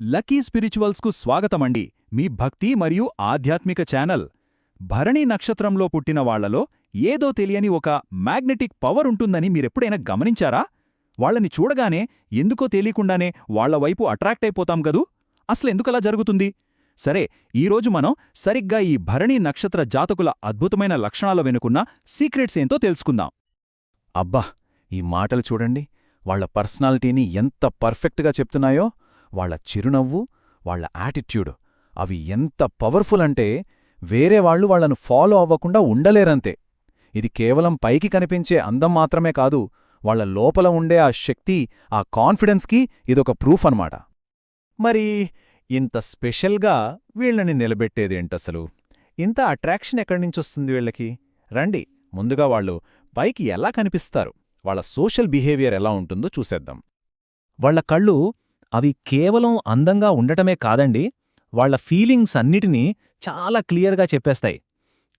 Lucky స్పిరిచువల్స్కు స్వాగతమండి. మీ భక్తి మరియు ఆధ్యాత్మిక ఛానల్. భరణి నక్షత్రంలో పుట్టిన వాళ్ళలో ఏదో తెలియని ఒక మ్యాగ్నెటిక్ పవర్ ఉంటుందని మీరెప్పుడైనా గమనించారా? వాళ్ళని చూడగానే ఎందుకో తెలియకుండానే వాళ్ళ వైపు అట్రాక్ట్ అయిపోతాం గదూ అసలెందుకలా జరుగుతుంది? సరే ఈరోజు మనం సరిగ్గా ఈ భరణి నక్షత్ర జాతకుల అద్భుతమైన లక్షణాల వెనుకున్న సీక్రెట్స్ ఏంతో తెలుసుకుందాం. అబ్బా ఈ మాటలు చూడండి. వాళ్ళ పర్సనాలిటీని ఎంత పర్ఫెక్ట్గా చెప్తున్నాయో. వాళ్ళ చిరునవ్వు వాళ్ళ యాటిట్యూడ్ అవి ఎంత పవర్ఫుల్ అంటే వేరే వాళ్ళు వాళ్ళను ఫాలో అవ్వకుండా ఉండలేరంతే. ఇది కేవలం పైకి కనిపించే అందం మాత్రమే కాదు వాళ్ళ లోపల ఉండే ఆ శక్తి ఆ కాన్ఫిడెన్స్కి ఇదొక ప్రూఫ్ అన్నమాట. మరి ఇంత స్పెషల్గా వీళ్ళని నిలబెట్టేదేంటసలు ఇంత అట్రాక్షన్ ఎక్కడ్నించొస్తుంది వీళ్ళకి? రండి ముందుగా వాళ్ళు పైకి ఎలా కనిపిస్తారు? వాళ్ళ సోషల్ బిహేవియర్ ఎలా ఉంటుందో చూసేద్దాం. వాళ్ళ కళ్ళు అవి కేవలం అందంగా ఉండటమే కాదండి వాళ్ళ ఫీలింగ్స్ అన్నిటినీ చాలా క్లియర్గా చెప్పేస్తాయి.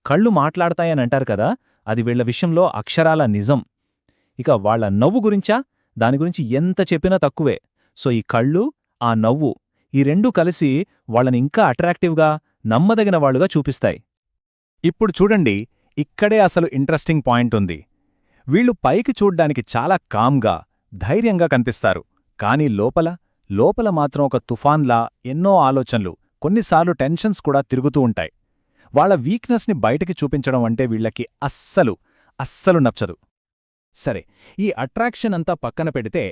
కళ్ళు మాట్లాడతాయని అంటారు కదా అది వీళ్ళ విషయంలో అక్షరాల నిజం. ఇక వాళ్ళ నవ్వు గురించా? దాని గురించి ఎంత చెప్పినా తక్కువే. సో ఈ కళ్ళు ఆ నవ్వు ఈ రెండూ కలిసి వాళ్ళని ఇంకా అట్రాక్టివ్గా నమ్మదగిన వాళ్ళుగా చూపిస్తాయి. ఇప్పుడు చూడండి ఇక్కడే అసలు ఇంట్రెస్టింగ్ పాయింట్ ఉంది. వీళ్ళు పైకి చూడ్డానికి చాలా కామ్గా ధైర్యంగా కనిపిస్తారు. కానీ లోపల లోపల మాత్రం ఒక తుఫాన్లా ఎన్నో ఆలోచనలు కొన్నిసార్లు టెన్షన్స్ కూడా తిరుగుతూ ఉంటాయి. వాళ్ళ వీక్నెస్ని బయటికి చూపించడం అంటే వీళ్ళకి అస్సలు అస్సలు నచ్చదు. సరే ఈ అట్రాక్షన్ అంతా పక్కన పెడితే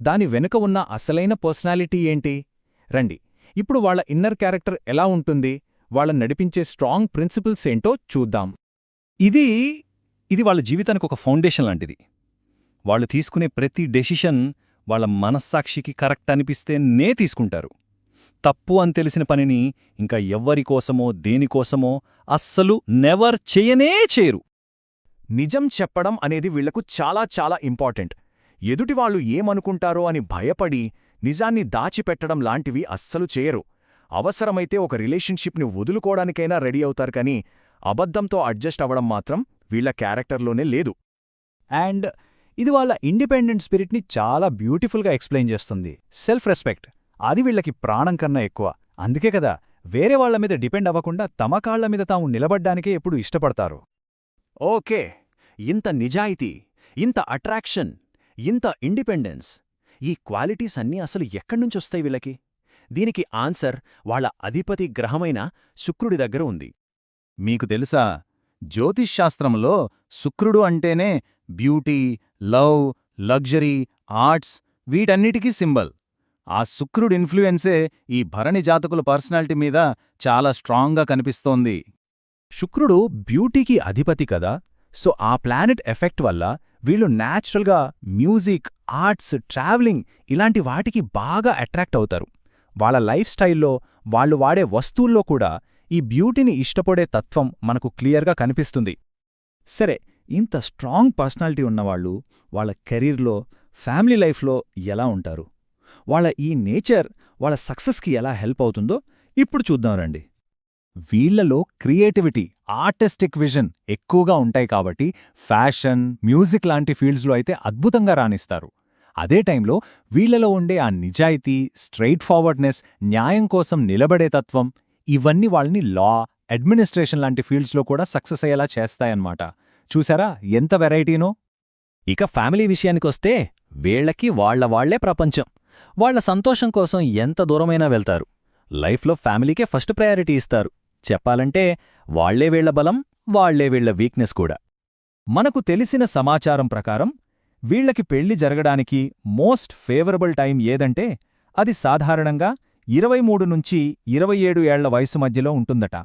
దాని వెనుక ఉన్న అసలైన పర్సనాలిటీ ఏంటి? రండి ఇప్పుడు వాళ్ళ ఇన్నర్ క్యారెక్టర్ ఎలా ఉంటుంది? వాళ్ళ నడిపించే స్ట్రాంగ్ ప్రిన్సిపల్స్ ఏంటో చూద్దాం. ఇది ఇది వాళ్ళ జీవితానికి ఒక ఫౌండేషన్ లాంటిది. వాళ్ళు తీసుకునే ప్రతి డెసిషన్ వాళ్ళ మనస్సాక్షికి కరెక్ట్ అనిపిస్తే నే తీసుకుంటారు. తప్పు అని తెలిసిన పనిని ఇంకా ఎవ్వరికోసమో దేనికోసమో అస్సలు నెవర్ చేయనే చేయరు. నిజం చెప్పడం అనేది వీళ్ళకు చాలా చాలా ఇంపార్టెంట్. ఎదుటివాళ్ళు ఏమనుకుంటారో అని భయపడి నిజాన్ని దాచిపెట్టడం లాంటివి అస్సలు చేయరు. అవసరమైతే ఒక రిలేషన్షిప్ని వదులుకోవడానికైనా రెడీ అవుతారు కానీ అబద్ధంతో అడ్జస్ట్ అవ్వడం మాత్రం వీళ్ళ క్యారెక్టర్లోనే లేదు. అండ్ ఇది వాళ్ళ ఇండిపెండెంట్ స్పిరిట్ని చాలా బ్యూటిఫుల్గా ఎక్స్ప్లెయిన్ చేస్తుంది. సెల్ఫ్ రెస్పెక్ట్ అది వీళ్ళకి ప్రాణం కన్నా ఎక్కువ. అందుకే కదా వేరే వాళ్ళ మీద డిపెండ్ అవ్వకుండా తమ కాళ్ళ మీద తాము నిలబడ్డానికే ఎప్పుడు ఇష్టపడతారు. ఓకే ఇంత నిజాయితీ ఇంత అట్రాక్షన్ ఇంత ఇండిపెండెన్స్ ఈ క్వాలిటీస్ అన్నీ అసలు ఎక్కడ్నుంచొస్తాయి వీళ్ళకి? దీనికి ఆన్సర్ వాళ్ళ అధిపతి గ్రహమైన శుక్రుడి దగ్గర ఉంది. మీకు తెలుసా జ్యోతిష్శాస్త్రంలో శుక్రుడు అంటేనే బ్యూటీ లవ్ లగ్జరీ ఆర్ట్స్ వీటన్నిటికీ సింబల్. ఆ శుక్రుడి ఇన్ఫ్లుయెన్సే ఈ భరణి జాతకుల పర్సనాలిటీ మీద చాలా స్ట్రాంగ్గా కనిపిస్తోంది. శుక్రుడు బ్యూటీకి అధిపతి కదా సో ఆ ప్లానెట్ ఎఫెక్ట్ వల్ల వీళ్ళు న్యాచురల్గా మ్యూజిక్ ఆర్ట్స్ ట్రావెలింగ్ ఇలాంటి వాటికి బాగా అట్రాక్ట్ అవుతారు. వాళ్ళ లైఫ్ స్టైల్లో వాళ్ళు వాడే వస్తువుల్లో కూడా ఈ బ్యూటీని ఇష్టపడే తత్వం మనకు క్లియర్గా కనిపిస్తుంది. సరే ఇంత స్ట్రాంగ్ పర్సనాలిటీ ఉన్నవాళ్ళు వాళ్ళ కెరీర్లో ఫ్యామిలీ లైఫ్లో ఎలా ఉంటారు? వాళ్ళ ఈ నేచర్ వాళ్ళ సక్సెస్కి ఎలా హెల్ప్ అవుతుందో ఇప్పుడు చూద్దాం రండి. వీళ్ళలో క్రియేటివిటీ ఆర్టిస్టిక్ విజన్ ఎక్కువగా ఉంటాయి కాబట్టి ఫ్యాషన్ మ్యూజిక్ లాంటి ఫీల్డ్స్లో అయితే అద్భుతంగా రాణిస్తారు. అదే టైంలో వీళ్ళలో ఉండే ఆ నిజాయితీ స్ట్రెయిట్ ఫార్వర్డ్నెస్ న్యాయం కోసం నిలబడే తత్వం ఇవన్నీ వాళ్ళని లా అడ్మినిస్ట్రేషన్ లాంటి ఫీల్డ్స్లో కూడా సక్సెస్ అయ్యేలా చేస్తాయన్నమాట. చూసారా ఎంత వెరైటీనో? ఇక ఫ్యామిలీ విషయానికొస్తే వీళ్ళకి వాళ్ళ వాళ్ళే ప్రపంచం. వాళ్ళ సంతోషం కోసం ఎంత దూరమైనా వెళ్తారు. లైఫ్లో ఫ్యామిలీకే ఫస్ట్ ప్రయారిటీ ఇస్తారు. చెప్పాలంటే వాళ్ళే వీళ్ళ బలం వాళ్ళే వీళ్ళ వీక్నెస్ కూడా. మనకు తెలిసిన సమాచారం ప్రకారం వీళ్ళకి పెళ్ళి జరగడానికి మోస్ట్ ఫేవరబుల్ టైం ఏదంటే అది సాధారణంగా ఇరవై మూడు నుంచి ఇరవై ఏడు ఏళ్ళ వయసు మధ్యలో ఉంటుందట.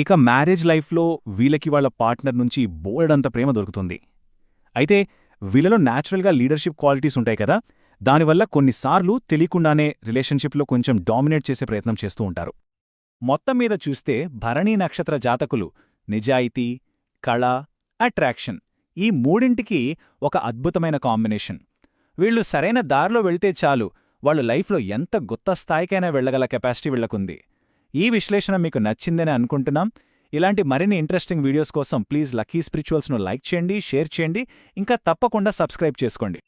ఇక మ్యారేజ్ లైఫ్లో వీళ్ళకి వాళ్ళ పార్ట్నర్ నుంచి బోర్డంత ప్రేమ దొరుకుతుంది. అయితే వీళ్ళలో న్యాచురల్గా లీడర్షిప్ క్వాలిటీస్ ఉంటాయి కదా దానివల్ల కొన్నిసార్లు తెలియకుండానే రిలేషన్షిప్లో కొంచెం డామినేట్ చేసే ప్రయత్నం చేస్తూ ఉంటారు. మొత్తం మీద చూస్తే భరణీ నక్షత్ర జాతకులు నిజాయితీ కళ అట్రాక్షన్ ఈ మూడింటికి ఒక అద్భుతమైన కాంబినేషన్. వీళ్ళు సరైన దారిలో వెళ్తే చాలు వాళ్ళు లైఫ్లో ఎంత గొత్త స్థాయికైనా వెళ్ళగల కెపాసిటీ వీళ్ళకుంది ఈ విశ్లేషణ మీకు నచ్చిందని అనుకుంటున్నాం. ఇలాంటి మరిన్ని ఇంట్రెస్టింగ్ వీడియోస్ కోసం ప్లీజ్ లక్కీ స్పిరిచువల్స్ను లైక్ చేయండి షేర్ చేయండి. ఇంకా తప్పకుండా సబ్స్క్రైబ్ చేసుకోండి.